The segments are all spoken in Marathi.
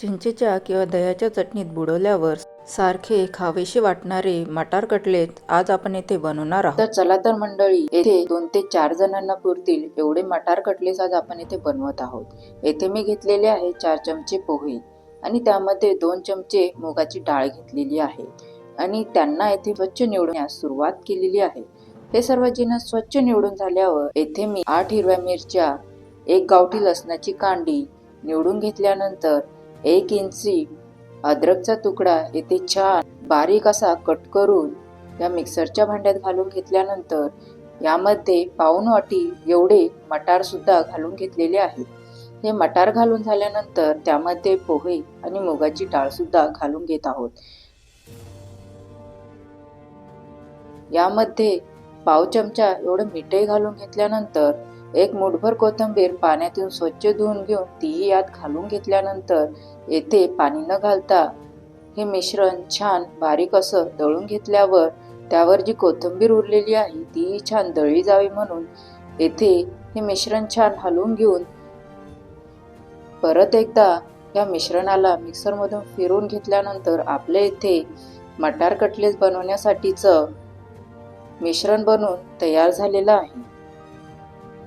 चिंचेच्या किंवा दह्याच्या चटणीत बुडवल्यावर सारखे खावेसे वाटणारे मटार कटलेट आज आपण येथे बनवणार आहोत. तर चला तर मंडळी येथे दोन ते चार जणांना पुरतील एवढे मटार कटलेट आज आपण येथे बनवत आहोत. येथे मी घेतलेले आहे चार चमचे पोहे आणि त्यामध्ये दोन चमचे मुगाची डाळ घेतलेली आहे आणि त्यांना येथे स्वच्छ निवडण्यास सुरुवात केलेली आहे. हे सर्व जिना स्वच्छ निवडून झाल्यावर येथे मी आठ हिरव्या मिरच्या एक गावठी लसणाची कांडी निवडून घेतल्यानंतर एक इंची अद्रकचा तुकडा येथे छान बारीक असा कट करून या मिक्सरच्या भांड्यात घालून घेतल्यानंतर यामध्ये पाऊन वाटी एवढे मटार सुद्धा घालून घेतलेले आहेत. हे मटार घालून झाल्यानंतर त्यामध्ये पोहे आणि मुगाची डाळ सुद्धा घालून घेत आहोत. यामध्ये पाव चमचा एवढं मिठही घालून घेतल्यानंतर एक मुठभर कोथिंबीर पाण्यातून स्वच्छ धुवून घेऊन तीही यात घालून घेतल्यानंतर येथे पाणी न घालता हे मिश्रण छान बारीक असं दळून घेतल्यावर त्यावर जी कोथिंबीर उरलेली आहे तीही छान दळली जावी म्हणून येथे हे मिश्रण छान हलवून घेऊन परत एकदा या मिश्रणाला मिक्सरमधून फिरून घेतल्यानंतर आपल्या इथे मटार कटलेस बनवण्यासाठीचं मिश्रण बनवून तयार झालेलं आहे.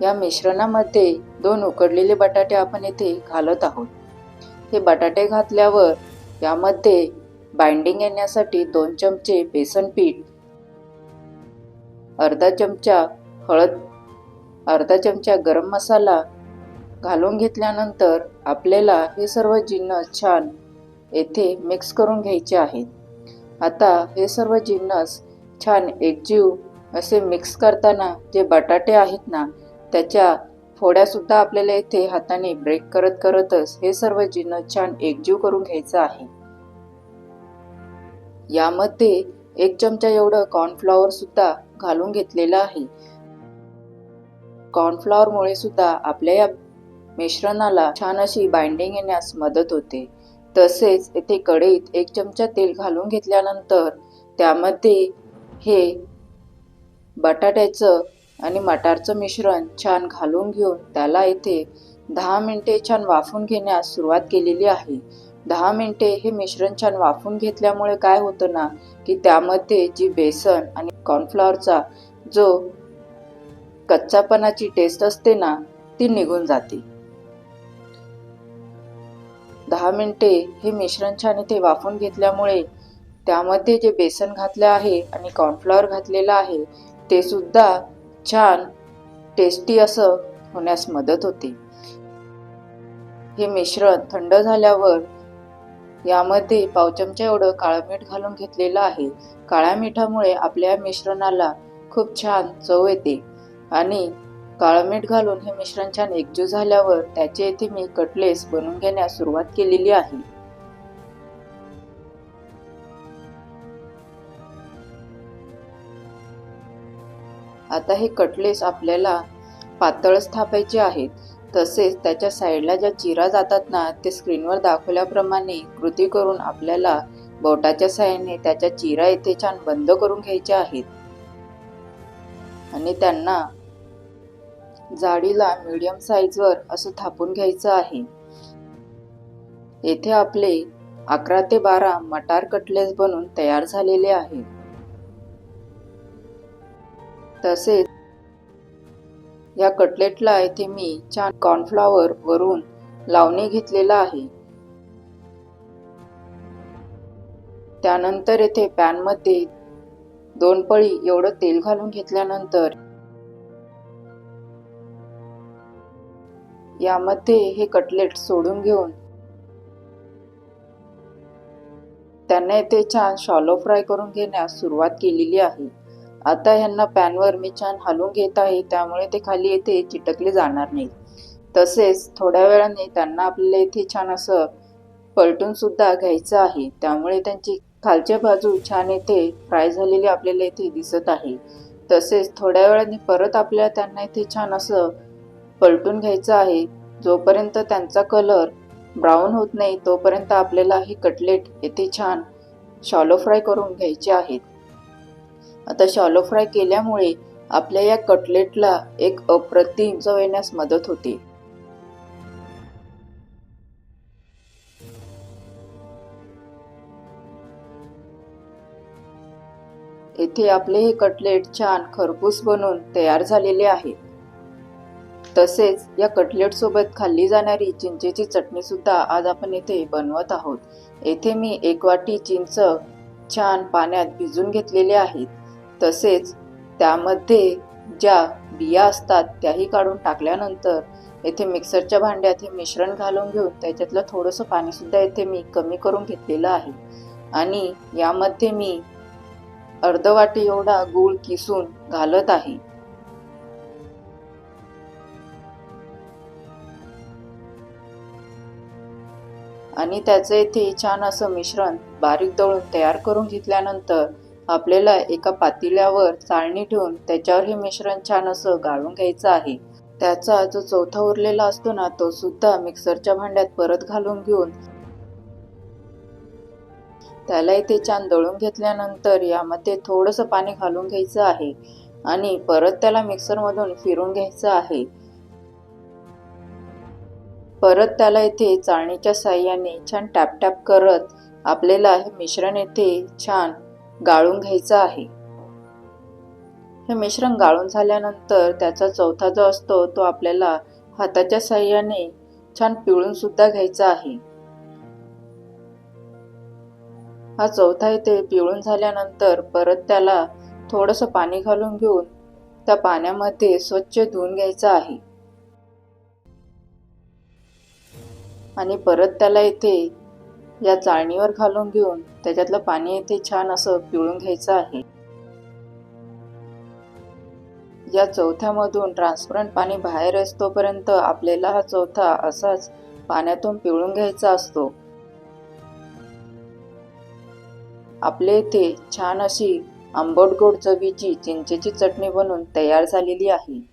या मिश्रणामध्ये दोन उकडलेले बटाटे आपण येथे घालत आहोत. हे बटाटे घातल्यावर यामध्ये बाइंडिंग येण्यासाठी दोन चमचे बेसन पीठ अर्धा चमचा हळद अर्धा चमचा गरम मसाला घालून घेतल्यानंतर आपल्याला हे सर्व जिन्नस छान येथे मिक्स करून घ्यायचे आहेत. आता हे सर्व जिन्नस छान एकजीव असे मिक्स करताना जे बटाटे आहेत ना त्याच्या फोड्यासुद्धा आपल्याला इथे हाताने ब्रेक करत करतच हे सर्व जिन छान एकजीव करून घ्यायचं आहे. यामध्ये एक चमचा एवढं कॉर्नफ्लॉवर सुद्धा घालून घेतलेलं आहे. कॉर्नफ्लॉवरमुळे सुद्धा आपल्या या मिश्रणाला छान अशी बाइंडिंग येण्यास मदत होते. तसेच येथे कढईत एक चमचा तेल घालून घेतल्यानंतर त्यामध्ये हे बटाट्याचं आणि मटारचं मिश्रण छान घालून घेऊन त्याला इथे दहा मिनटे छान वाफून घेण्यास सुरुवात केलेली आहे. दहा मिनिटे हे मिश्रण छान वाफून घेतल्यामुळे काय होतं ना की त्यामध्ये जी बेसन आणि कॉर्नफ्लॉवरचा जो कच्चापणाची टेस्ट असते ना ती निघून जाते. दहा मिनटे हे मिश्रण छान इथे वाफून घेतल्यामुळे त्यामध्ये जे बेसन घातलं आहे आणि कॉर्नफ्लॉवर घातलेलं आहे ते सुद्धा छान टेस्टी असं होण्यास मदत होते. हे मिश्रण थंड झाल्यावर यामध्ये पाव चमचा एवढं काळं मीठ घालून घेतलेलं आहे. काळ्या मिठामुळे आपल्या मिश्रणाला खूप छान चव येते. आणि काळं मीठ घालून हे मिश्रण छान एकजू झाल्यावर त्याचे येथे मी कटलेस बनवून घेण्यास सुरुवात केलेली आहे. आता हे कटलेस आपल्याला पातळच थापायचे आहेत. तसेच त्याच्या साईडला ज्या चिरा जातात ना ते स्क्रीनवर दाखवल्याप्रमाणे कृती करून आपल्याला बोटाच्या साह्याने त्याच्या चिरा येथे छान बंद करून घ्यायच्या आहेत. आणि त्यांना जाडीला मीडियम साईजवर असं थापून घ्यायचं आहे. येथे आपले अकरा ते बारा मटार कटलेस बनून तयार झालेले आहेत. तसेच या कटलेटला येथे मी छान कॉर्नफ्लॉवर वरून लावणी घेतलेला आहे. त्यानंतर येथे पॅनमध्ये दोन पळी एवढं तेल घालून घेतल्यानंतर यामध्ये हे कटलेट सोडून घेऊन त्यांना येथे छान शॉलो फ्राय करून घेण्यास सुरुवात केलेली आहे. आता ह्यांना पॅनवर मी छान हलवून घेत आहे त्यामुळे ते खाली येथे चिटकले जाणार नाहीत. तसेच थोड्या वेळाने त्यांना आपल्याला येथे छान असं पलटून सुद्धा घ्यायचं आहे. त्यामुळे त्यांची खालच्या बाजू छान येथे फ्राय झालेली आपल्याला येथे दिसत आहे. तसेच थोड्या वेळाने परत आपल्याला त्यांना इथे छान असं पलटून घ्यायचं आहे. जोपर्यंत त्यांचा कलर ब्राऊन होत नाही तोपर्यंत आपल्याला हे कटलेट येथे छान शॉलो फ्राय करून घ्यायचे आहेत. आता शॉलो फ्राय केल्यामुळे आपल्या या कटलेटला एक अप्रतिम चव येण्यास मदत होते. येथे आपले हे कटलेट छान खरपूस बनून तयार झालेले आहेत. तसेच या कटलेट सोबत खाल्ली जाणारी चिंचेची चटणी सुद्धा आज आपण येथे बनवत आहोत. येथे मी एक वाटी चिंच छान पाण्यात भिजून घेतलेले आहेत. तसेच त्यामध्ये ज्या बिया असतात त्याही काढून टाकल्यानंतर येथे मिक्सरच्या भांड्यात हे मिश्रण घालून घेऊन त्याच्यातलं थोडंसं पाणीसुद्धा येथे मी कमी करून घेतलेलं आहे. आणि यामध्ये मी अर्धवाटी एवढा गूळ किसून घालत आहे. आणि त्याचं येथे छान असं मिश्रण बारीक दळून तयार करून घेतल्यानंतर आपल्याला एका पातेल्यावर चाळणी ठेवून त्याच्यावर हे मिश्रण छान असं गाळून घ्यायचं आहे. त्याचा जो चौथा उरलेला असतो ना तो सुद्धा मिक्सरच्या भांड्यात परत घालून घेऊन त्याला इथे छान दळून घेतल्यानंतर यामध्ये थोडंसं पाणी घालून घ्यायचं आहे आणि परत त्याला मिक्सरमधून फिरून घ्यायचं आहे. परत त्याला इथे चाळणीच्या साह्याने छान टॅप टॅप करत आपल्याला हे मिश्रण येथे छान गाळून घ्यायचं आहे. हे मिश्रण गाळून झाल्यानंतर त्याचा चौथा जो असतो तो आपल्याला हाताच्या साह्याने छान पिळून सुद्धा घ्यायचा आहे. हा चौथा इथे पिळून झाल्यानंतर परत त्याला थोडंसं पाणी घालून घेऊन त्या पाण्यामध्ये स्वच्छ धुवून घ्यायचं आहे. आणि परत त्याला इथे या चाळणीवर घालून घेऊन त्याच्यातलं पाणी येथे छान असं पिळून घ्यायचं आहे. या चौथ्यामधून ट्रान्सपरंट पाणी बाहेर असतोपर्यंत आपल्याला हा चौथा असाच पाण्यातून पिळून घ्यायचा असतो. आपले इथे छान अशी आंबट गोड चवीची चिंचेची चटणी बनून तयार झालेली आहे.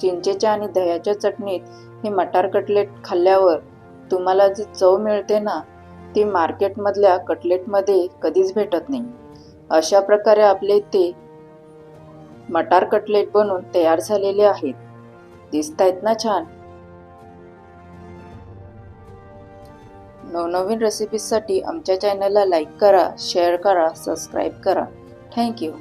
चिंचेच्या आणि दह्याच्या चटणीत हे मटार कटलेट खाल्ल्यावर तुम्हाला जी चव मिळते ना ती मार्केटमधल्या कटलेटमध्ये कधीच भेटत नाही. अशा प्रकारे आपले ते मटार कटलेट बनून तयार झालेले आहेत. दिसत आहेत ना छान? नवनवीन रेसिपीजसाठी आमच्या चॅनलला लाईक करा शेअर करा सबस्क्राईब करा. थँक्यू